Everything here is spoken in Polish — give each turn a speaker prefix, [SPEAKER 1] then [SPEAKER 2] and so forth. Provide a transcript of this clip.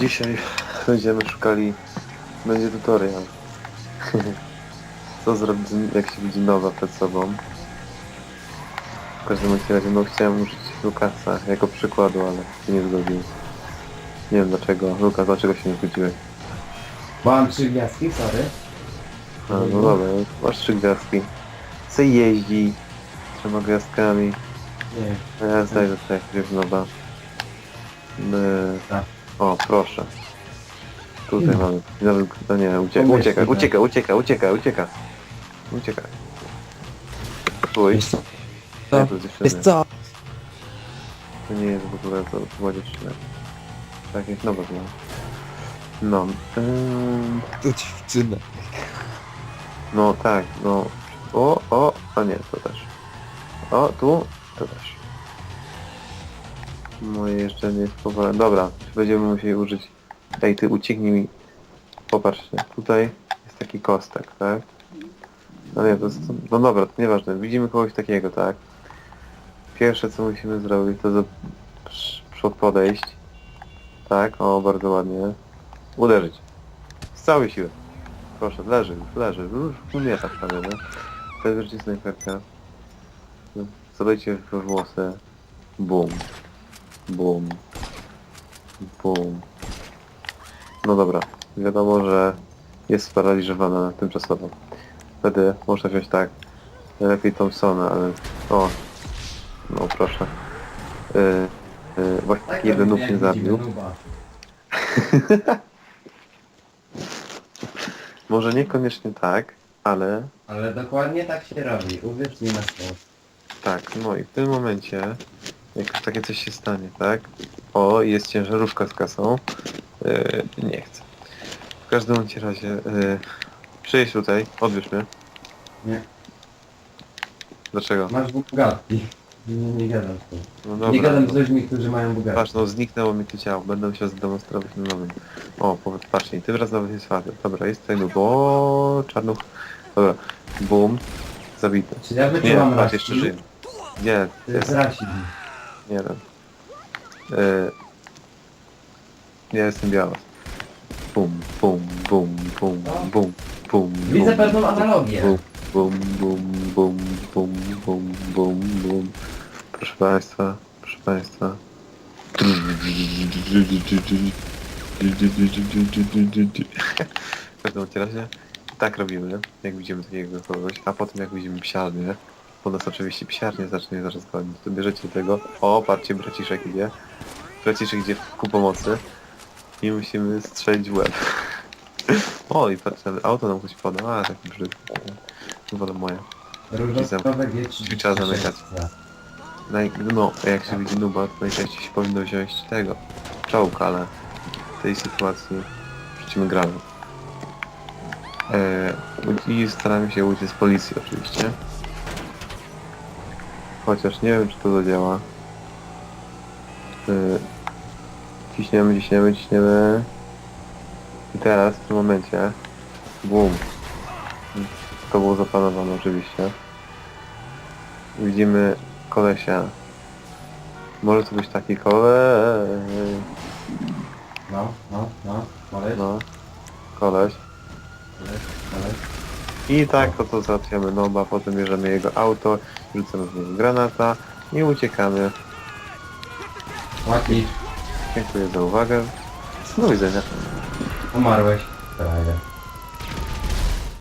[SPEAKER 1] Dzisiaj będziemy szukali... Będzie tutorial. Co zrobić, jak się widzi nowa przed sobą. W każdym razie, no chciałem użyć Lukasa jako przykładu, ale się nie zgodził. Nie wiem dlaczego. Lukas, dlaczego się nie zgodziłeś?
[SPEAKER 2] Bo mam trzy gwiazdki, sorry.
[SPEAKER 1] A, no dobra, masz trzy gwiazdki. Co jeździ trzema gwiazdkami.
[SPEAKER 2] Nie.
[SPEAKER 1] A ja znajdę tutaj jakiegoś nowa. My...
[SPEAKER 2] Tak.
[SPEAKER 1] O, proszę. Tutaj mamy. No nie, ucieka, ucieka, ucieka, ucieka, ucieka, ucieka. Ucieka. Stój.
[SPEAKER 3] Wiesz co?
[SPEAKER 1] Nie, to jest
[SPEAKER 3] Wiesz co?
[SPEAKER 1] To nie jest w ogóle, to chyba dziewczyna. To jakieś nowe było. No. Ym,
[SPEAKER 3] To dziewczyna.
[SPEAKER 1] no tak, no. O, o, a nie, to też. O, tu, to też. Moje jeszcze nie jest powolne. Dobra, będziemy musieli użyć. Ej, ty ucieknij mi. Popatrzcie, tutaj jest taki kostek, tak? No nie, to jest, no dobra, to nieważne. Widzimy kogoś takiego, tak? Pierwsze co musimy zrobić to do, przy- podejść. Tak, o bardzo ładnie. Uderzyć. Z całej siły. Proszę, leży, już leży, już umiera prawie, nie? Wtedy rzuci snajperka. Zadajcie we włosy. Bum. Bum. Bum. No dobra, wiadomo, że jest sparaliżowana tymczasowo. Wtedy można wziąć tak. Lepiej Thompsona, ale... O. No proszę. Yy, yy, właśnie
[SPEAKER 2] Tak
[SPEAKER 1] jeden
[SPEAKER 2] robimy,
[SPEAKER 1] nóg
[SPEAKER 2] jak
[SPEAKER 1] nie
[SPEAKER 2] widzimy
[SPEAKER 1] zabił. Może niekoniecznie tak, ale
[SPEAKER 2] Ale dokładnie tak się robi, uwierz mi na słowo.
[SPEAKER 1] tak, no i w tym momencie, jak takie coś się stanie, tak? O, jest ciężarówka z kasą. Yy, nie chcę. W każdym bądź razie, yy, przyjedź tutaj, odbierz mnie.
[SPEAKER 2] Nie.
[SPEAKER 1] Dlaczego?
[SPEAKER 2] Masz Bugatti. Nie, nie gadam z tym.
[SPEAKER 1] No
[SPEAKER 2] nie gadam
[SPEAKER 1] no.
[SPEAKER 2] z ludźmi, którzy mają Bugatti.
[SPEAKER 1] Patrz, no zniknęło mi to ciało, będę musiał zademonstrować na nowym. O, powiedz, patrz, i tym razem nawet jest faty. Dobra, jest tutaj lub, o, czarnuch. Dobra, bum, zabity.
[SPEAKER 2] Czy ja
[SPEAKER 1] Nie,
[SPEAKER 2] wyczułam
[SPEAKER 1] patrz, jeszcze
[SPEAKER 2] rasizm?
[SPEAKER 1] żyje. Nie,
[SPEAKER 2] To jest
[SPEAKER 1] jest,
[SPEAKER 2] rasizm.
[SPEAKER 1] Nie wiem. Yy, ja jestem biała. Bum, bum, bum, bum,
[SPEAKER 2] No.
[SPEAKER 1] bum, bum,
[SPEAKER 2] Widzę
[SPEAKER 1] bum,
[SPEAKER 2] pewną analogię.
[SPEAKER 1] Bum, bum, bum, bum, bum, bum, bum, bum. Proszę Państwa, proszę Państwa. W każdym razie tak robimy, jak widzimy takiego kogoś, a potem jak widzimy psiarnię, bo nas oczywiście psiarnię zacznie zaraz gonić, to bierzecie tego, o patrzcie, braciszek idzie, braciszek idzie ku pomocy i musimy strzelić w łeb. O i patrz, nawet auto nam choć poda, a taki brzydki. Woda moja.
[SPEAKER 2] G3.
[SPEAKER 1] Trzeba zamykać. Naj, no, jak się widzi nuba, to najczęściej się powinno wziąć tego. Czołg, ale w tej sytuacji rzucimy granat. Eee, I staramy się uciec z policji oczywiście. Chociaż nie wiem czy to zadziała. Eee, ciśniemy, ciśniemy, ciśniemy. I teraz w tym momencie boom. To było zaplanowane oczywiście. Widzimy kolesia. Może to być taki koleś.
[SPEAKER 2] No, no, no. Koleś,
[SPEAKER 1] No. Koleś.
[SPEAKER 2] koleś, koleś.
[SPEAKER 1] I tak oto załatwiamy noba, potem bierzemy jego auto, rzucamy w niego granata i uciekamy.
[SPEAKER 2] Łakisz.
[SPEAKER 1] Dziękuję za uwagę. Do widzenia.
[SPEAKER 2] Umarłeś. Prawie.